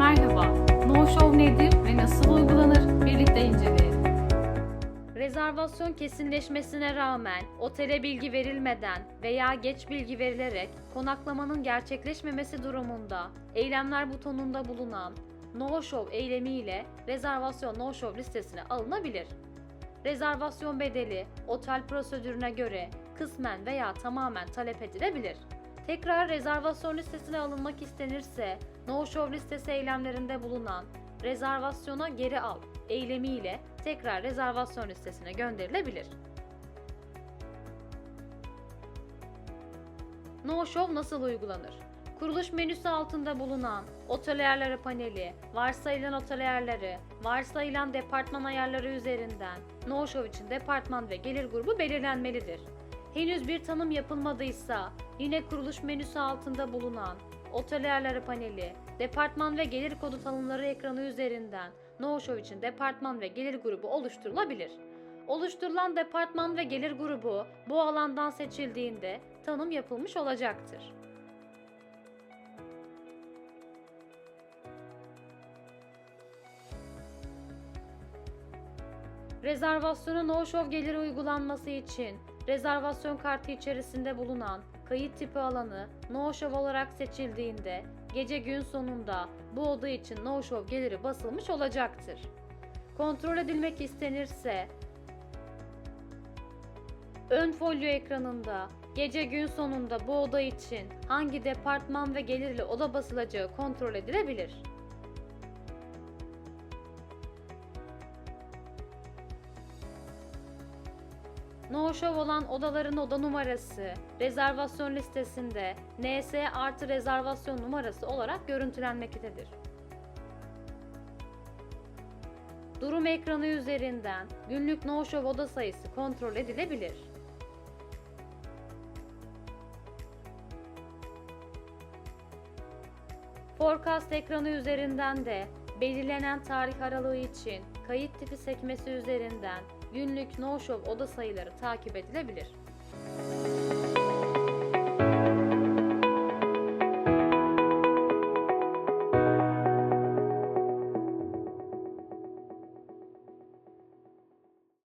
Merhaba, No Show nedir ve nasıl uygulanır? Birlikte inceleyelim. Rezervasyon kesinleşmesine rağmen otele bilgi verilmeden veya geç bilgi verilerek konaklamanın gerçekleşmemesi durumunda eylemler butonunda bulunan No Show eylemi ile rezervasyon No Show listesine alınabilir. Rezervasyon bedeli otel prosedürüne göre kısmen veya tamamen talep edilebilir. Tekrar rezervasyon listesine alınmak istenirse No Show listesi eylemlerinde bulunan rezervasyona geri al eylemiyle tekrar rezervasyon listesine gönderilebilir. No Show nasıl uygulanır? Kuruluş menüsü altında bulunan otel ayarları paneli, varsayılan otel ayarları, varsayılan departman ayarları üzerinden No Show için departman ve gelir grubu belirlenmelidir. Henüz bir tanım yapılmadıysa yine kuruluş menüsü altında bulunan otel ayarları paneli, departman ve gelir kodu tanımları ekranı üzerinden No Show için departman ve gelir grubu oluşturulabilir. Oluşturulan departman ve gelir grubu bu alandan seçildiğinde tanım yapılmış olacaktır. Rezervasyona no show geliri uygulanması için rezervasyon kartı içerisinde bulunan kayıt tipi alanı no show olarak seçildiğinde gece gün sonunda bu oda için no show geliri basılmış olacaktır. Kontrol edilmek istenirse ön folyo ekranında gece gün sonunda bu oda için hangi departman ve gelirle oda basılacağı kontrol edilebilir. No show olan odaların oda numarası, rezervasyon listesinde NS artı rezervasyon numarası olarak görüntülenmektedir. Durum ekranı üzerinden günlük no show oda sayısı kontrol edilebilir. Forecast ekranı üzerinden de belirlenen tarih aralığı için kayıt tipi sekmesi üzerinden günlük no-show oda sayıları takip edilebilir.